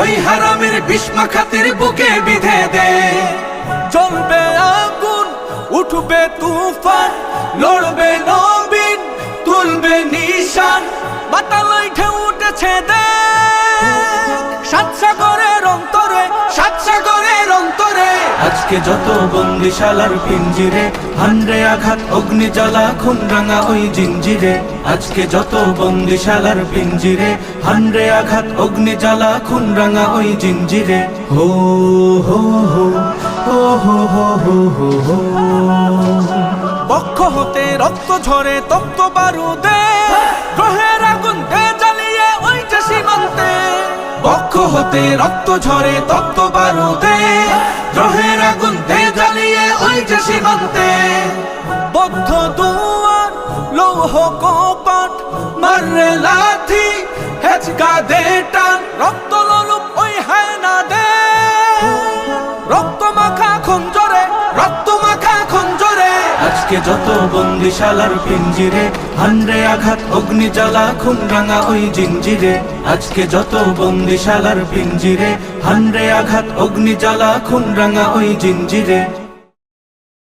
ওই হারামের বিষ্মা খাতির বুকে বিধে দে। চলবে আগুন, উঠবে তুফান, লড়বে নবীন, তুলবে নিশান। বাতালয় ঠে উঠেছে দে। আজকে যত বন্দিশালার পিঞ্জিরে হান্ডে আঘাত অগ্নি জ্বালা খুমরাঙা ওই জিঞ্জিরে। আজকে যত বন্দিশালার পিঞ্জিরে হান্ডে আঘাত অগ্নি জ্বালা খুমরাঙা ওই জিঞ্জিরে। হো হো হো হো হো হো হো হো হো। বক্ষ হতে রক্ত ঝরে তপ্ত বারুদে, গ্রহের আগুন দে জ্বালিয়ে ওই যে সীমান্তে। বক্ষ হতে রক্ত ঝরে তপ্ত বারুদে গ্রহের আগুন দে জ্বালিয়ে ওই যে সীমান্তে। বদ্ধ দুয়ার, লৌহ কপাট মারে লাথি, হেচকা দে টান, রক্ত ললুপ ওই হায়না দে রক্ত মাখা খঞ্জরে আজকে যত বন্দিশালার পিঞ্জিরে হানরে আঘাত অগ্নি জ্বালা খুন রাঙা ওই জিঞ্জিরে। আজকে যত বন্দিশালার পিঞ্জিরে হানরে আঘাত অগ্নি জ্বালা খুন রাঙা ওই জিঞ্জিরে।